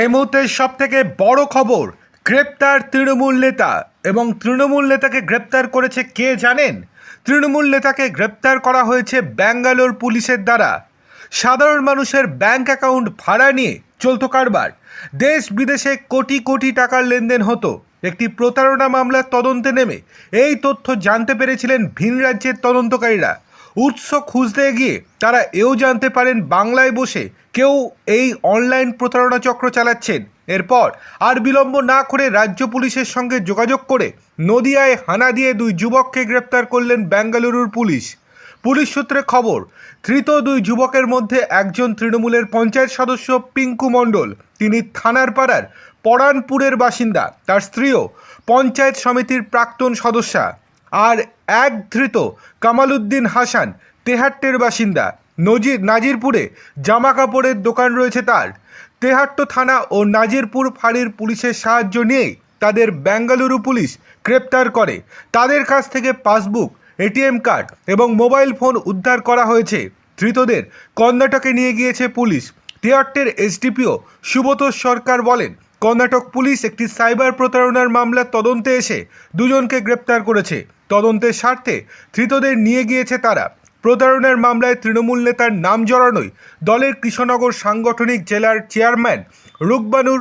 এই মুহূর্তের সব থেকে বড় খবর, গ্রেপ্তার তৃণমূল নেতা এবং তৃণমূল নেতাকে গ্রেপ্তার করেছে কে জানেন? তৃণমূল নেতাকে গ্রেপ্তার করা হয়েছে ব্যাঙ্গালোর পুলিশের দ্বারা। সাধারণ মানুষের ব্যাংক অ্যাকাউন্ট ভাড়া নিয়ে চলতো কারবার। দেশ বিদেশে কোটি কোটি টাকার লেনদেন হতো। একটি প্রতারণা মামলার তদন্তে নেমে এই তথ্য জানতে পেরেছিলেন ভিন রাজ্যের তদন্তকারীরা। উৎস খুঁজতে গিয়ে তারা এও জানতে পারেন বাংলায় বসে কেউ এই অনলাইন প্রতারণা চক্র চালাচ্ছেন। এরপর আর বিলম্ব না করে রাজ্য পুলিশের সঙ্গে যোগাযোগ করে নদিয়ায় হানা দিয়ে দুই যুবককে গ্রেপ্তার করলেন বেঙ্গালুরুর পুলিশ। পুলিশ সূত্রে খবর, ধৃত দুই যুবকের মধ্যে একজন তৃণমূলের পঞ্চায়েত সদস্য পিঙ্কু মণ্ডল, তিনি থানার পাড়ার পরানপুরের বাসিন্দা। তার স্ত্রীও পঞ্চায়েত সমিতির প্রাক্তন সদস্যা। আর এক ধৃত কামালউদ্দিন হাসান, তেহাট্টের বাসিন্দা। নজির, নাজিরপুরে জামা কাপড়ের দোকান রয়েছে তার। তেহাট্ট থানা ও নাজিরপুর ফাঁড়ির পুলিশের সাহায্য নিয়েই তাদের বেঙ্গালুরু পুলিশ গ্রেপ্তার করে। তাদের কাছ থেকে পাসবুক, এটিএম কার্ড এবং মোবাইল ফোন উদ্ধার করা হয়েছে। ধৃতদের কর্ণাটকে নিয়ে গিয়েছে পুলিশ। তেহট্টের এসডিপিও সুব্রত সরকার বলেন, কর্ণাটক পুলিশ একটি সাইবার প্রতারণার মামলার তদন্তে এসে দুজনকে গ্রেপ্তার করেছে। তদন্তের স্বার্থে ধৃতদের নিয়ে গিয়েছে তারা। প্রতারণার মামলায় তৃণমূল নেতার নাম জড়ানোই দলের কৃষ্ণনগর সাংগঠনিক জেলার চেয়ারম্যান রুকবানুর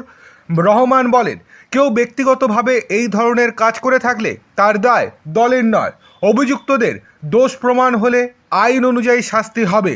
রহমান বলেন, কেউ ব্যক্তিগতভাবে এই ধরনের কাজ করে থাকলে তার দায় দলের নয়। অভিযুক্তদের দোষ প্রমাণ হলে আইন অনুযায়ী শাস্তি হবে।